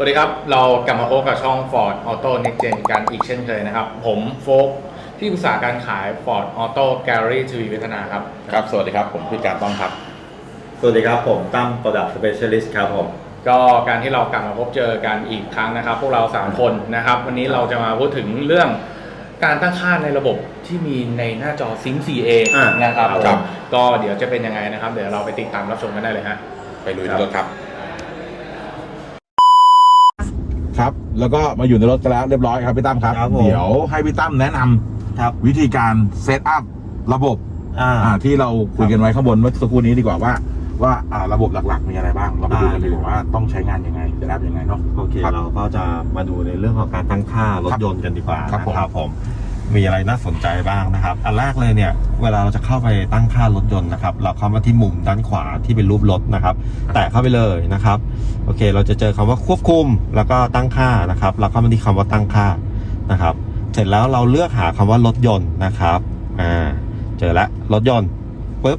สวัสดีครับ เรากลับมาพบกับช่อง Ford Auto Next Gen กันอีกเช่นเคยนะครับ ผมโฟกที่ปรึกษาการขาย Ford Auto Gallery ทวีวัฒนาครับ ครับ สวัสดีครับ ผมพี่การต้องครับ สวัสดีครับ ผมตั้ม Product Specialist ครับผม ก็การที่เรากลับมาพบเจอกันอีกครั้งนะครับ พวกเรา 3 คนนะครับ วันนี้เราจะมาพูดถึงเรื่องการตั้งค่าในระบบที่มีในหน้าจอ Sync 4A อ่านะครับครับ ก็เดี๋ยวจะเป็นยังไงนะครับ เดี๋ยวเราไปติดตามรับชมกันได้เลยฮะ ไปลุยในรถครับ ครับ แล้วก็มาอยู่ในรถกันแล้วเรียบร้อยครับพี่ตั้มครับ ครับผม เดี๋ยวให้พี่ตั้มแนะนำครับ วิธีการเซตอัพระบบอ่า อ่าที่เราคุยกันไว้ข้างบนเมื่อสักครู่นี้ดีกว่าว่า ว่าอ่าระบบหลักๆมีอะไรบ้าง เรามาดูกันดีกว่าว่าต้องใช้งานยังไงจะรับยังไงเนาะ โอเค ครับเราก็จะมาดูในเรื่องของการตั้งค่ารถยนต์กันดีกว่าครับผมนะครับผม มีอะไรน่าสนใจบ้างนะครับ อันแรกเลยเนี่ย เวลาเราจะเข้าไปตั้งค่ารถยนต์นะครับ เราเข้ามาที่มุมด้านขวาที่เป็นรูปรถนะครับ แตะเข้าไปเลยนะครับ โอเค เราจะเจอคำว่าควบคุมแล้วก็ตั้งค่านะครับ เราเข้ามาที่คำว่าตั้งค่านะครับ เสร็จแล้วเราเลือกหาคำว่ารถยนต์นะครับ อ่า เจอแล้วรถยนต์ปุ๊บ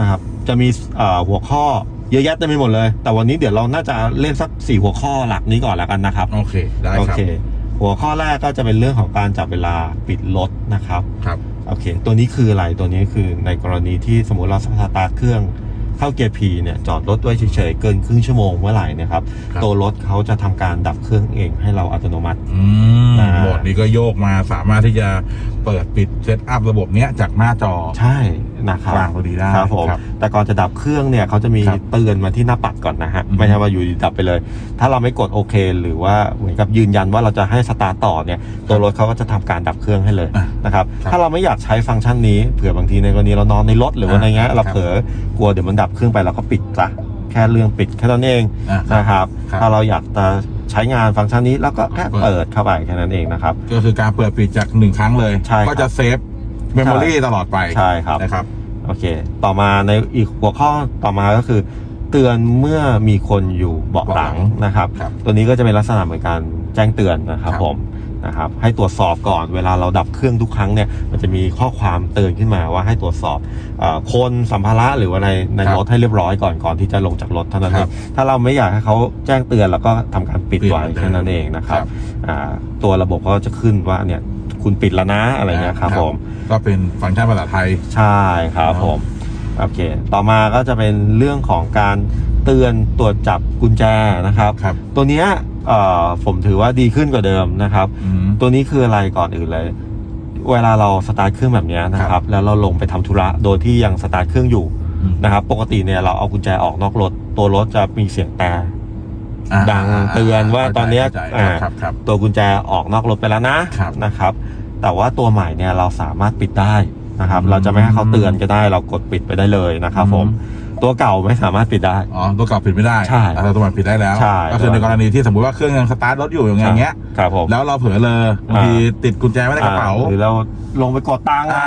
นะครับ จะมีเอ่อหัวข้อเยอะแยะเต็มไปหมดเลย แต่วันนี้เดี๋ยวเราน่าจะเล่นสักสี่หัวข้อหลักนี้ก่อนแล้วกันนะครับ โอเค ได้โอครับเค หัวข้อแรกก็จะเป็นเรื่องของการจับเวลาปิดรถนะครับครับโอเค ตัวนี้คืออะไรตัวนี้คือในกรณีที่สมมุติเราสตาร์ทเครื่องเข้าเกียร์ P เนี่ยจอดรถไว้เฉยๆ เกินครึ่งชั่วโมงเมื่อไหร่เนะครับครับ ตัวรถเขาจะทำการดับเครื่องเองให้เราอัตโนมัติอืมอ่าโหมดนี้ก็โยกมาสามารถที่จะเปิดปิดเซตอัพระบบเนี้ยจากหน้าจอใช่ นะครับกลางพอดีได้ครับผมครับแต่ก่อนจะดับเครื่องเนี่ยเขาจะมีครับเตือนมาที่หน้าปัดก่อนนะฮะอืมไม่ใช่ว่าอยู่ดีดับไปเลย ถ้าเราไม่กดโอเค หรือว่าเหมือนกับยืนยันว่าเราจะให้สตาร์ทต่อเนี่ยตัวรถเขาก็จะทำการดับเครื่องให้เลยอะนะครับครับถ้าเราไม่อยากใช้ฟังก์ชันนี้เผื่อบางทีในกรณีเรานอนในรถหรือว่าอะในเงี้ยเราครับเผลอกลัวเดี๋ยวมันดับเครื่องไปเราก็ปิดซะแค่เรื่องปิดแค่นั้นเองอะนะครับครับถ้าเราอยากจะใช้งานฟังก์ชันนี้เราก็แค่เปิดเปิดเข้าไปแค่นั้นเองนะครับก็คือการเปิดปิดจากหนึ่งครั้งเลยใช่ครับก็จะเซฟ เมมโมรีตลอดไปใช่ครับนะครับโอเค ต่อมาในอีกหัวข้อต่อมาก็คือ เตือนเมื่อมีคนอยู่เบาะหลังนะครับครับตัวนี้ก็จะเป็นลักษณะเหมือนการแจ้งเตือนนะครับครับผมนะครับให้ตรวจสอบก่อนเวลาเราดับเครื่องทุกครั้งเนี่ยมันจะมีข้อความเตือนขึ้นมาว่าให้ตรวจสอบเออคนสัมภาระหรือว่าในในครับรถให้เรียบร้อยก่อนก่อนที่จะลงจากรถเท่านั้นเอครังบถ้าเราไม่อยากให้เขาแจ้งเตือนเราก็ทำการปิดปิดไว้เหมือนเดิมแค่นั้นเองนะครับครับอ่าตัวระบบก็จะขึ้นว่าเนี่ย คุณปิดแล้วนะอะไรเงี้ยครับผม ก็เป็นฟังก์ชันภาษาไทย ใช่ครับผม โอเค ต่อมาก็จะเป็นเรื่องของการเตือนตรวจจับกุญแจนะครับครับตัวเนี้ยเอ่อผมถือว่าดีขึ้นกว่าเดิมนะครับอืมตัวนี้คืออะไรก่อนอื่นเลย เวลาเราสตาร์ทเครื่องแบบเนี้ยนะคครัรับบแล้วเราลงไปทำธุระโดยที่ยังสตาร์ทเครื่องอยู่อืมนะครับ ปกติเนี่ยเราเอากุญแจออกนอกรถ ตัวรถจะมีเสียงแต่ อ่าดังเตือนว่าเข้ใจตอนเนี้ยเข้าใจอ่าครับครับ ตัวกุญแจออกนอกรถไปแล้วนะครับนะครับ แต่ว่าตัวใหม่เนี่ยเราสามารถปิดได้นะครับ อืม เราจะไม่ให้เขาเตือนก็ได้เรากดปิดไปได้เลยนะครับผมตัวเก่าไม่สามารถปิดได้ อ๋อตัวเก่าปิดไม่ได้ใช่แต่ตัวใหม่ปิดได้แล้ว ใช่ก็คือในกรณีที่สมมุติว่าเครื่องยังสตาร์ทรถอยู่อย่างเงี้ย ครับผม แล้วเราเผลอเลยบางทีติดกุญแจไว้ในกระเป๋าอ่หรือเราลงไปกดตังค์อ่า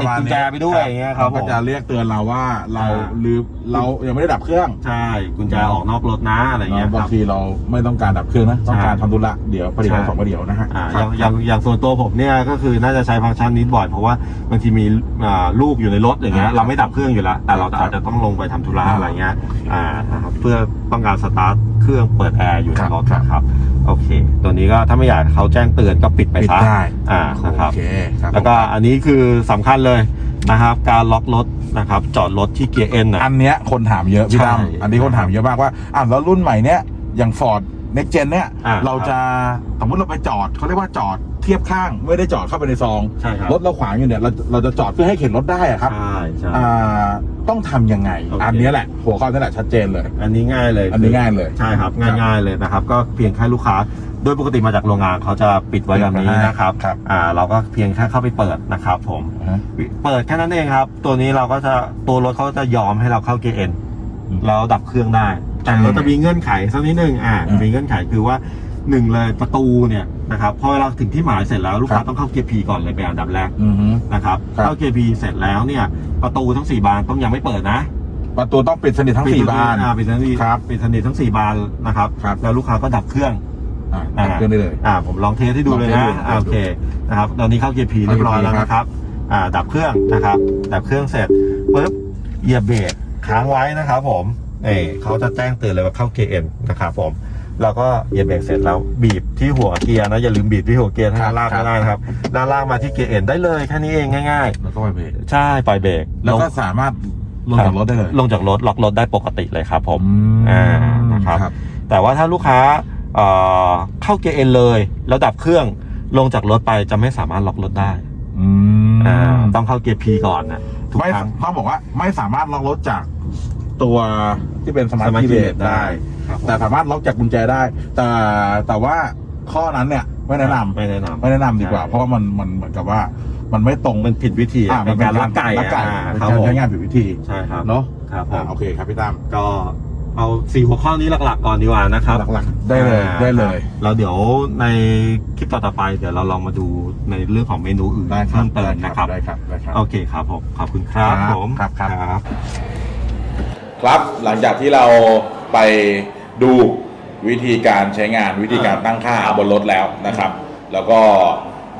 ติดกุญแจไปด้วยอย่างเงี้ยครับผก็ม จะเรียกเตือนเราว่าเราอ่า ลืมเรายังไม่ได้ดับเครื่องใช่กุญแจออกนอกรถนะอะไรเงี้ยคบางรับ ทีเราไม่ต้องการดับเครื่องนะต้องการใช่ทำธุระเดี๋ยวผลิตใช่ภัณฑ์สองประเดี๋ยวนะฮะอ่าคอรัย่าบงอย่างอย่างส่วนตัวผมเนี่ยก็คือน่าจะใช้ฟังก์ชันนี้บ่อยเพราะว่าบางทีมีอ่าลูกอยู่ในรถอย่างเงี้ยอ่าเราไม่ดับเครื่องอยู่แล้ว แต่เราครับอาจจะต้องลงไปทำธุระอ่าอะไรเงี้ยอ่านะครับเพื่อต้องการสตาร์ทเครื่องเปิดแอร์อยู่ในรถครับนะครับ โอเค ตัวนี้ก็ถ้าไม่อยากให้เขาแจ้งเตือนก็ปิดไปปิดซะได้อ่านะครับโอเคครับแล้วก็อันนี้คือสำคัญเลยนะครับ การล็อกรถนะครับ จอดรถที่เกียร์เอ็นอะอันเนี้ยคนถามเยอะพี่ใช่ดำอันนี้คนถามเยอะมากว่าอะแล้วรุ่นใหม่เนี้ยอย่างฟอร์ด เน็กเจนเนี้ยอ่าเราจะสมมติเราไปจอดเขาเรียกว่าจอดเทียบข้างไม่ได้จอดเข้าไปในซอง ใช่ครับ รถเราขวางอยู่เนี่ยเราเราจะจอดเพื่อให้เข็นรถได้อะครับใช่ใช่ อ่าต้องทำยังไง โอเค อันเนี้ยแหละ หัวข้อนั่นแหละชัดเจนเลย อันนี้ง่ายเลยอันนี้ง่ายเลย ใช่ครับครับง่ายๆเลยนะครับ ก็เพียงแค่ลูกค้า โดยปกติมาจากโรงงานเขาจะปิดไว้แบบนี้นะครับครับ อ่า เราก็เพียงแค่เข้าไปเปิดนะครับ ผมอือฮะ เปิดแค่นั้นเองครับ ตัวนี้เราก็จะตัวรถเขาจะยอมให้เราเข้าเกียร์เอ็นอืม เราดับเครื่องได้ แต่อืมเราจะมีเงื่อนไขสักนิดนึงอ่าอืมมีเงื่อนไขคือว่าหนึ่งเลยประตูเนี่ยนะครับพอเราถึงที่หมายเสร็จแล้วลูกค้าครับต้องเข้าเกียร์พีก่อนเลยเป็นอันดับแรกอือฮึนะครับครับเข้าเกียร์พีเสร็จแล้วเนี่ยประตูทั้งสี่บานต้องยังไม่เปิดนะ ประตูต้องปิดสนิททั้งสี่บานอ่าปิดสนิทครับปิดสนิททั้งสี่บานนะครับครับแล้วลูกค้าก็ดับเครื่องอะดับเครื่องได้เลยอ่าผมลองเทสให้ดูเลยลองเทสนะดูอ่าโอเคนะครับตอนนี้เข้าเกียร์พีเข้าเรียบร้อยเกียร์ P แล้วนะครับอ่าดับเครื่องนะครับ ดับเครื่องเสร็จปุ๊บเหยียบเบรกค้างไว้นะครับผม เอเขาจะแจ้งเตือนเลยว่าเข้าเกียร์เอ็นนะครับผมแล้วก็เหยียบเบรกเสร็จแล้วบีบที่หัวเกียร์นะอย่าลืมบีบที่หัวเกียร์ครัถ้าบลากครัไม่บได้นะครับด้านล่างมาที่เกียร์เอ็นได้เลยแค่นี้เองง่ายแล้วก็ไปเบรกๆใช่ปล่อยเบรกแล้วก็งสามารถลงจากรถได้เลย ลงจากรถล็อกรถได้ปกติเลยครับผมมอ่านะครับแต่ว่าถ้าลูกค้าเอ่อเข้าเกียร์เอ็นเลย แล้วดับเครื่องลงจากรถไปจะไม่สามารถล็อกรถได้อืมอ่าต้องเข้าเกียร์ P ก่อนนะทุกไม่ครั้งต้องบอกว่าไม่สามารถล็อกรถจาก ตัวที่เป็นสมาร์ท Smart คีย์เบ Keyless ได้ ครับผมแต่สามารถล็อกจากกุญแจได้ แต่แต่ว่าข้อนั้นเนี่ยไม่แนะนำไม่แนะนำไม่แนะนำดีกว่าใช่เพราะว่ามันมันเหมือนกับว่ามันไม่ตรงมันผิดวิธีอ่าอะมันเป็เป็นนการลักไก่ลักไก่อ่าเป็นครับการผมใช้งานผิดวิธีใช่ครับเนาะครับผอ่ามโอเคครับพี่ตั้ม ก็เอาสี่หัวข้อนี้หลักๆ ก่อนดีกว่านะครับหลักๆได้เลยอ่าได้เลยแล้วเดี๋ยวในคลิปต่อๆไปเดี๋ยวเราลองมาดูในเรื่องของเมนูอื่นได้ครัเพิ่บมเติมนะครับ ได้ครับได้ครับ โอเคครับผมขอบคุณครับครับผมครับครับ ครับ ครับหลังจากที่เราไปดูวิธีการใช้งานวิธีการตั้งค่าบนรถแล้วนะครับ แล้วก็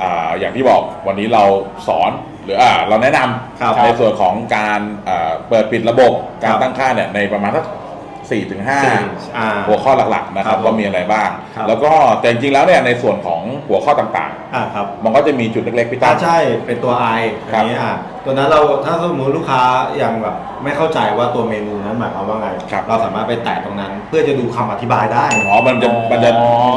อ่าอย่างที่บอกวันนี้เราสอนหรืออ่าเราแนะนครับำในส่วนของการอ่าเปิดปิดระบบการครับ ตั้งค่าเนี่ยในประมาณสักสี่ถึงห้า สี่อ่า หัวข้อหลักๆนะครับครับผมว่ามีอะไรบ้าง ครับ แล้วก็แต่จริงๆแล้วเนี่ยในส่วนของหัวข้อต่างอ่าครับๆ มันก็จะมีจุดเล็กๆพี่ถ้าตั้มใช่เป็นตัว I ครัอับนนี้อะ ตัวนั้นเราถ้าสมมติลูกค้ายังแบบไม่เข้าใจว่าตัวเมนูนั้นหมายความว่าไง ครับ เราสามารถไปแตะตรงนั้น เพื่อจะดูคำอธิบายได้ อ๋อมันจะมันจะ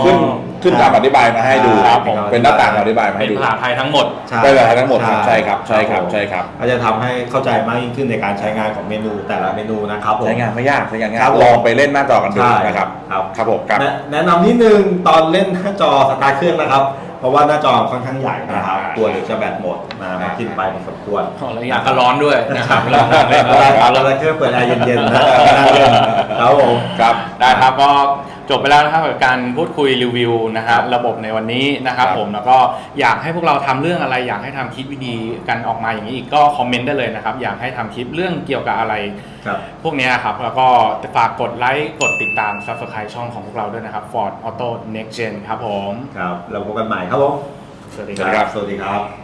ขึ้นขึ้นใช่คำอธิบายมาให้ดูครับผม เป็นหน้าต่างอธิบายมาเป็ให้นดูภาษาไทยทั้งหมดได้เลยทั้งหมดครับใช่ครับใช่ครับผมใช่ครับก็จะทำให้เข้าใจมากยิ่งขึ้นในการใช้งานของเมนูแต่ละเมนูนะครับผม ใช้งานไม่ยากใช้งานง่าครัยบผม ลองไปเล่นหน้าจอกันดูใช่นะครับ ครับ ครับผมครับ แนะแนะนำนิดนึงตอนเล่นหน้าจอสตาร์ทเครื่องนะครับ เพราะว่าหน้าจอค่อนข้างใหญ่นะครับอ่าตัวเดี๋ยวจะแบตหมดนะมันกินไปพอสมควรระยะก็ร้อนด้วยนะครับเวลานั่งเล่นเวลาขับแล้วเครื่องเปิดแอร์เย็นๆนะนั่งเล่นครับผมครับได้ครับก็จบไปแล้วนะครับกับการพูดคุยรีวิวนะครับระบบในวันนี้นะครับครับผมแล้วก็อยากให้พวกเราทำเรื่องอะไร อยากให้ทำคลิปวิดีกันออกมาอย่างนี้อีกก็คอมเมนต์ได้เลยนะครับอยากให้ทำคลิปเรื่องเกี่ยวกับอะไรครับพวกเนี้ยครับแล้วก็ฝากกดไลค์กดติดตาม Subscribe ช่องของพวกเราด้วยนะครับ Ford Auto Next Gen ครับผมครับเราพบกันใหม่ครับผม สวัสดีสวัสคดีรับครับ สวัสดีครับ